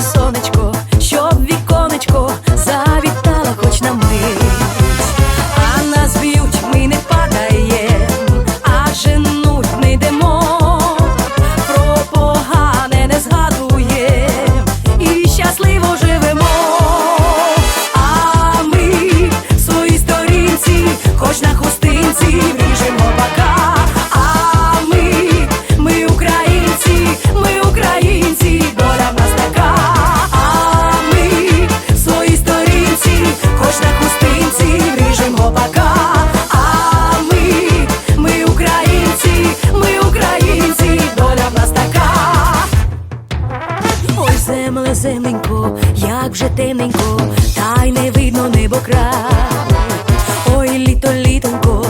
сонечко. мене малесенько, як же темненько, та й не видно небо край. Ой, літо літонько.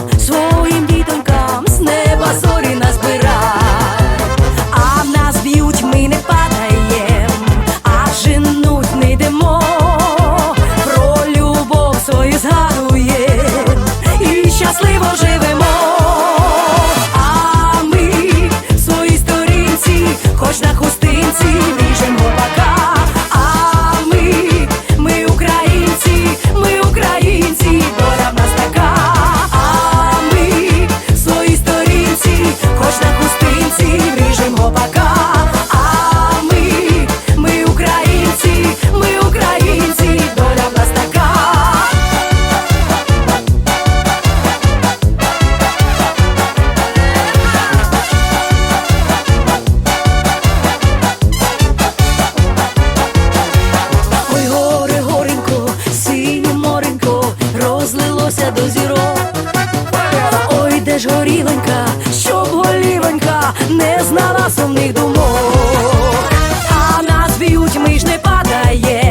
де ж горіленька, щоб голівенька не знала сумних думок, а нас б'ють, ми ж не падає.